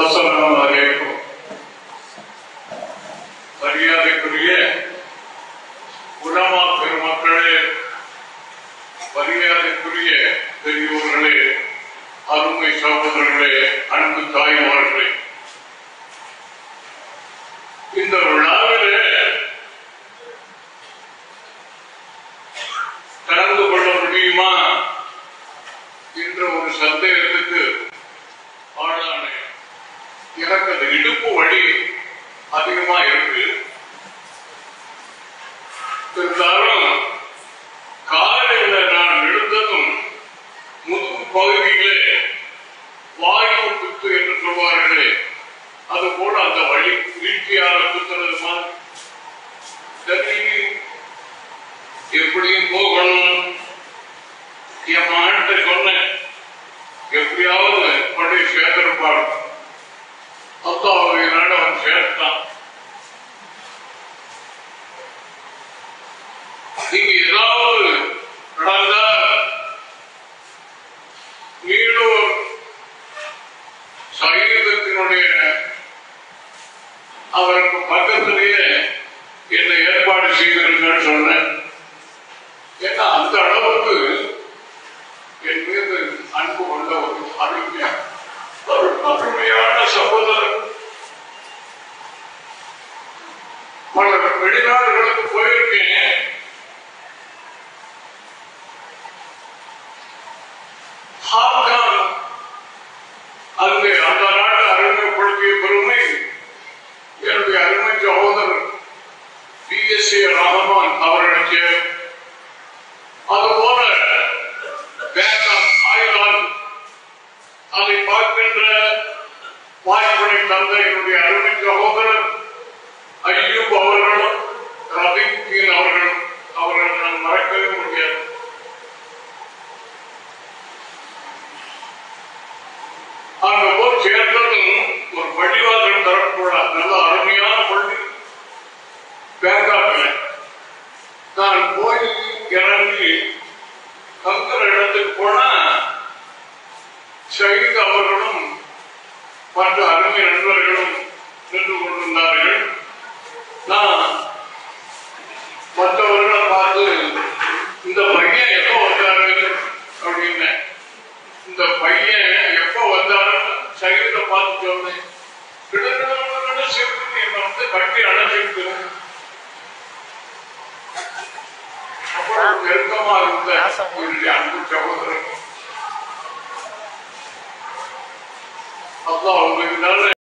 அஸ்ஸலாமு அலைக்கும் மரியாதைக்குரிய உலமா பெருமக்களே மரியாதைக்குரிய பெரியோர்களே அருமை சகோதரர்களே அன்பு தாய்மார்களே. இந்த விழாவிலே கலந்து கொள்ள முடியுமா? என்ற ஒரு சந்தேகத்துக்கு எனக்கு அந்த இடுப்பு வழி அதிகமா இருக்கு. இருந்தாலும் காலையில நான் எழுந்ததும் முதுகு பகுதியிலே வாயு குத்து என்று சொல்வார்களே அது போல அந்த வழி வீழ்ச்சியாக குத்துறது மாதிரி. எப்படியும் போகணும். என் மாட்ட சொன்ன எப்படியாவது படி சேர்த்திருப்பாள் இங்க ஏதாவது நடந்தா நீடூர் சைனிகத்தினுடைய அவருக்கு பக்கத்திலேயே என்னை ஏற்பாடு செய்திருங்கன்னு சொன்னேன். ஏன்னா அந்த அளவுக்கு என் மீது அன்பு கொண்ட ஒரு அருமையா ஒரு அருமையான சகோதரர். பல வெளிநாடுகளுக்கு போயிருக்கேன். ஹாங்காங் அங்கே அந்த நாட்டு அறிமுகப்படுத்திய பெருமை என்னுடைய அருமை சகோதரர் பி. எஸ். ஏ. ரஹமான் அவர்களுக்கு. அதுபோல தாய்லாந்து அதை பார்க்கின்ற வாய்ப்பினை தந்த என்னுடைய அருமை சகோதரர் நான் போய் இறங்கி தங்குற இடத்துக்கு போனா ஷஹீத் அவர்களும் மற்ற அருமை நண்பர்களும் நின்று கொண்டிருந்தார்கள். நான் மற்றவர்களை பார்த்து இந்த பையன் எப்போ வந்தாரு? அப்படின்னு இந்த பையன் எப்போ வந்தாரு ஷஹீத பார்த்து சொன்னேன் கிட்டத்தட்ட சிறுத்தை என்னை வந்து கட்டி அழைச்சிட்டு நெருக்கமா இருந்த என்னுடைய அன்பு சகோதரன் அல்லாஹ் உங்களுக்கு நல்ல